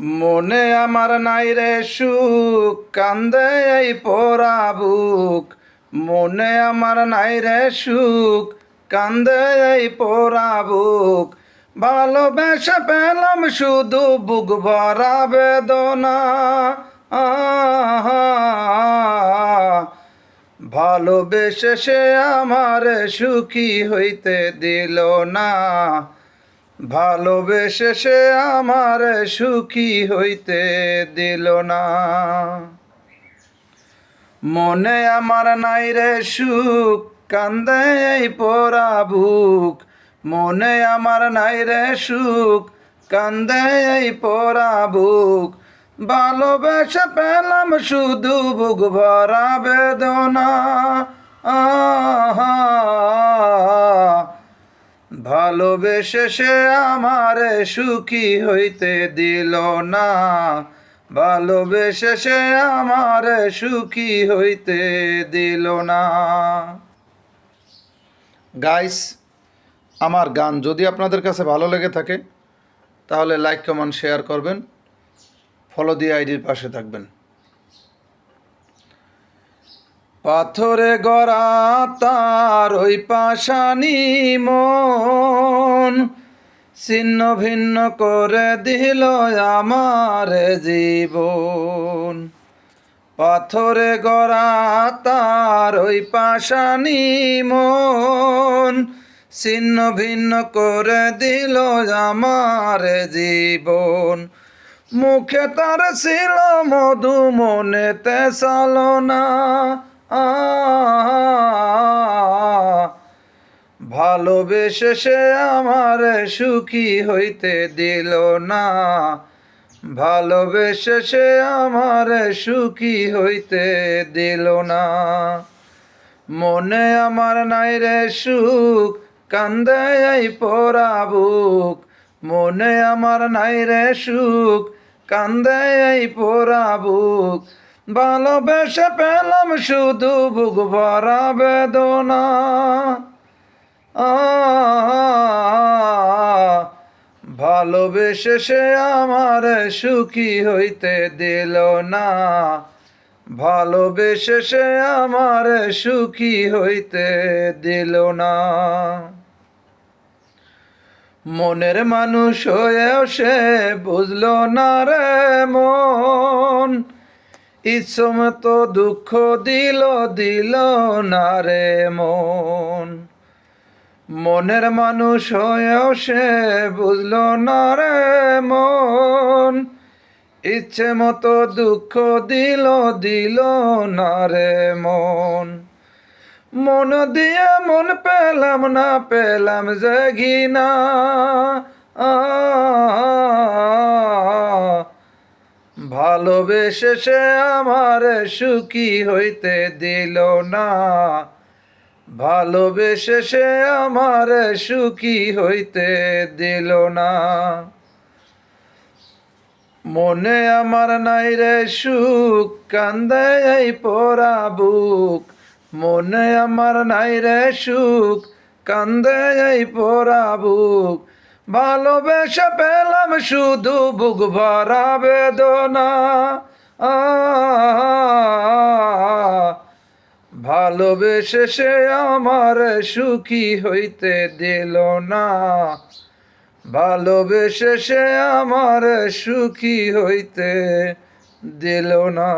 মনে আমার নাই রে সুখ, কান্দে এই পোড়া বুক। মনে আমার নাই রে সুখ, কান্দে এই পোড়া বুক। ভালোবেসে পেলাম শুধু বুক ভরা বেদনা। ভালোবেসে সে আমার সুখী হইতে দিল না। ভালোবেসে সে আমার সুখী হইতে দিল না। মনে আমার নাই রে সুখ, কান্দে এই পোড়া বুক। মনে আমার নাই রে সুখ, কান্দে এই পোড়া বুক। ভালোবেসে পেলাম শুধু বুক ভরা বেদনা। আহা ভালোবেসে সে আমার সুখী হইতে দিল না। ভালোবেসে সে আমার সুখী হইতে দিল না। গাইস আমার গান যদি আপনাদের কাছে ভালো লেগে থাকে, তাহলে লাইক কমেন্ট শেয়ার করবেন। ফলো দিয়ে আইডির পাশে থাকবেন। পাথরে গড়া তার ওই পাশানি মন। ছিন্ন ভিন্ন করে দিল আমার জীবন। পাথরে গড়া তার ওই পাশানি মন। ছিন্ন ভিন্ন করে দিল আমার জীবন। মুখে তার ছিল মধু, মনেতে সালনা ভালোবেসে সে আমার সুখী হইতে দিল না। ভালোবেসে সে আমার সুখী হইতে দিল না। মনে আমার নাই রে সুখ, কান্দে এই বুক। মনে আমার নাই রে সুখ, কান্দে এই বুক। ভালোবেসে পেলাম শুধু বুক ভরা বেদনা। ভালোবেসে সে আমার সুখী হইতে দিল না। ভালোবেসে সে আমার সুখী হইতে দিল না। মনের মানুষ হয়েও সে বুঝল না রে মন। ইচ্ছমতো দুঃখ দিল দিল না রে মন। মনের মানুষ হয়েও সে বুঝল না রে মন। ইচ্ছে মতো দুঃখ দিল দিল না রে মন। মন দিয়ে মন পেলাম না, পেলাম যে ঘিনা ভালোবেসে সে আমার সুখী হইতে দিল না। ভালোবেসে সে আমার সুখী হইতে দিল না। মনে আমার নাই রে সুখ, কান্দে এই পোড়া বুক। মনে আমার নাই রে সুখ, কান্দে এই পোড়া বুক। ভালোবেসে পেলাম শুধু বুক ভরা বেদনা। ভালোবেসে সে আমার সুখী হইতে দিল না। ভালোবেসে সে আমার সুখী হইতে দিল না।